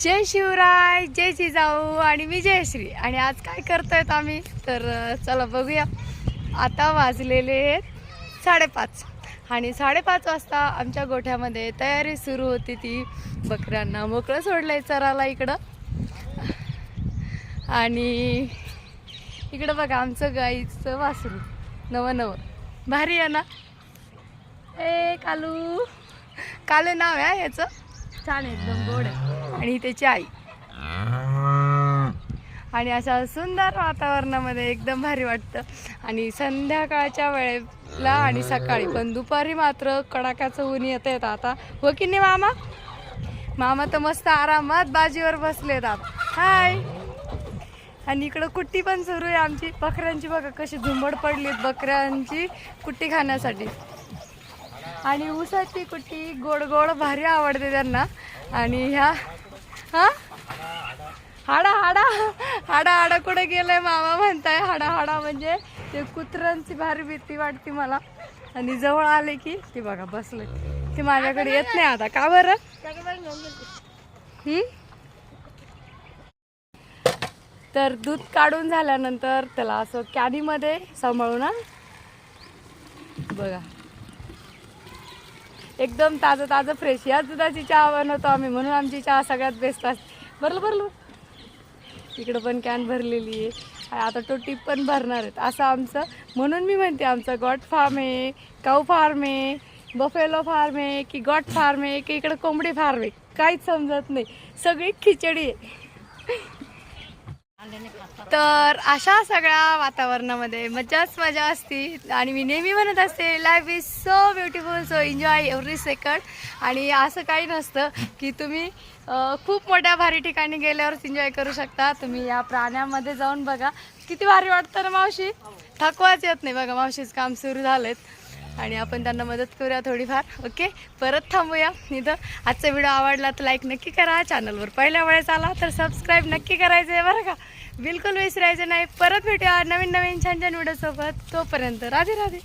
जय शिवराय जय जिजाऊ आणि मी जयश्री. आणि आज काय करतायत आम्ही? तर चला बघूया. आता वाजलेले आहेत साडेपाच. आणि साडेपाच वाजता आमच्या गोठ्यामध्ये तयारी सुरू होती ती. बकऱ्यांना मोकळं सोडलंय चराला इकडं. आणि इकडं बघा आमचं गाईचं वासरू. नवं नवं. भारी आहे ना? ए कालू. कालू नाव आहे याचं? छान आहे एकदम गोड आहे. आणि त्याची आई. आणि अशा सुंदर वातावरणामध्ये एकदम भारी वाटतं. आणि संध्याकाळच्या वेळेला आणि सकाळी पण दुपारी मात्र कडाक्याचं ऊन येतं येतं आता. हो की नाही मामा? मामा तर मस्त आरामात बाजीवर बसलेत आता. हाय आणि इकडं कुट्टी पण सुरू आहे आमची. बकऱ्यांची बघा कशी झुंबड पडलीत बकऱ्यांची कुट्टी खाण्यासाठी. आणि ऊसाची कुट्टी गोड गोड भारी आवडते त्यांना. आणि ह्या हा? हाडा हाडा. हाडा हाडा कुठे गेलाय मामा म्हणताय? हाडा हाडा म्हणजे ते कुत्र्यांची भारी भीती वाटते मला. आणि जवळ आले की ती बघा बसले. ती माझ्याकडे येत नाही आता. का बरं? हम्म? तर दूध काढून झाल्यानंतर त्याला असं कॅनीमध्ये सांभाळू ना बघा. एकदम ताजं ताजं फ्रेश या दुधाची चहा बनवतो आम्ही म्हणून आमची चहा सगळ्यात बेस्ट असते. बरं बरं इकडं पण कॅन भरलेली आहे. आता तो टीप पण भरणार आहेत. असं आमचं म्हणून मी म्हणते आमचं गॉट फार्म आहे काऊ फार्म आहे बफेलो फार्म आहे की गॉट फार्म आहे की इकडं कोंबडी फार्म आहे. काहीच समजत नाही. सगळी खिचडी आहे. तर अशा सगळ्या वातावरणामध्ये मजाच मजा असती. आणि मी नेहमी म्हणत असते life is so beautiful so enjoy every second आणि असं काही नसतं की तुम्ही खूप मोठ्या भारी ठिकाणी गेल्यावरच एन्जॉय करू शकता. तुम्ही या प्राण्यामध्ये जाऊन बघा. किती भारी वाटतं ना मावशी? थकवाच येत नाही बघा मावशीच काम सुरू झालेत. आणि आपण त्यांना मदत करूया थोडीफार. ओके? परत थांबूया इथं. आजचा व्हिडिओ आवडला तर लाईक नक्की करा. चॅनलवर पहिल्या वेळेस आला तर सबस्क्राईब नक्की करायचं आहे बरं का? बिलकुल विसरायचं नाही. परत भेटूया नवीन नवीन छान छान व्हिडिओसोबत तोपर्यंत राधे राधे.